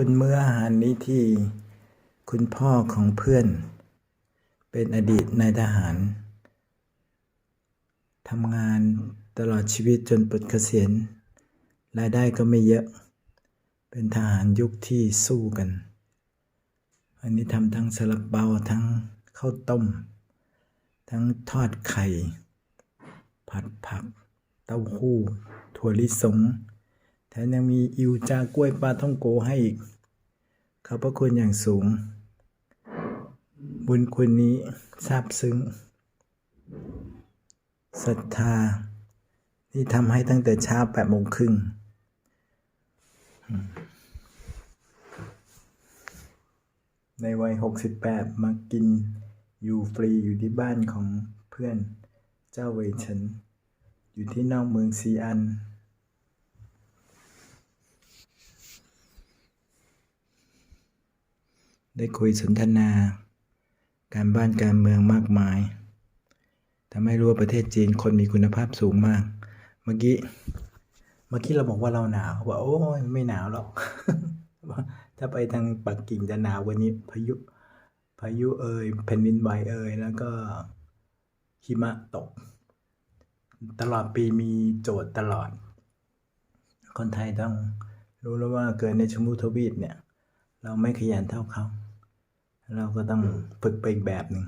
คุณเมื่ออาหารนี้ที่คุณพ่อของเพื่อน เป็นอดีตนายทหารทำงานตลอดชีวิตจนปลดเกษียณรายได้ก็ไม่เยอะ เป็นทหารยุคที่สู้กัน อันนี้ทำทั้งสลับเปาทั้งข้าวต้ม ทั้งทอดไข่ ผัดผัก เต้าหู้ ถั่วลิสง มยังมีอิวจากล้วยปลาท่องโกให้อีกขอบพระคุณอย่างสูง บุญคุณนี้ซาบซึ้งศรัทธา ที่ทำให้ตั้งแต่เช้าแปดโมงครึ่งในวัย 68 มากินอยู่ฟรีอยู่ที่บ้านของเพื่อนเจ้าเวยเฉินอยู่ที่นอกเมืองซีอัน ได้คุยสนทนา การบ้านการเมืองมากมายทำให้รู้ว่าประเทศจีนคนมีคุณภาพสูงมาก เมื่อกี้เมื่อกี้เราบอกว่าเราหนาวเขาบอกโอ้ยไม่หนาวหรอกถ้าไปทางปักกิ่งจะหนาววันนี้พายุพายุเอ่ยแผ่นดินไหวเอ่ยแล้วก็หิมะตก ตลอดปีมีโจทย์ตลอด คนไทยต้องรู้แล้วว่าเกิดในชมพูทวีปเนี่ย เราไม่ขยันเท่าเขา เราก็ต้องฝึกไปอีกแบบหนึ่ง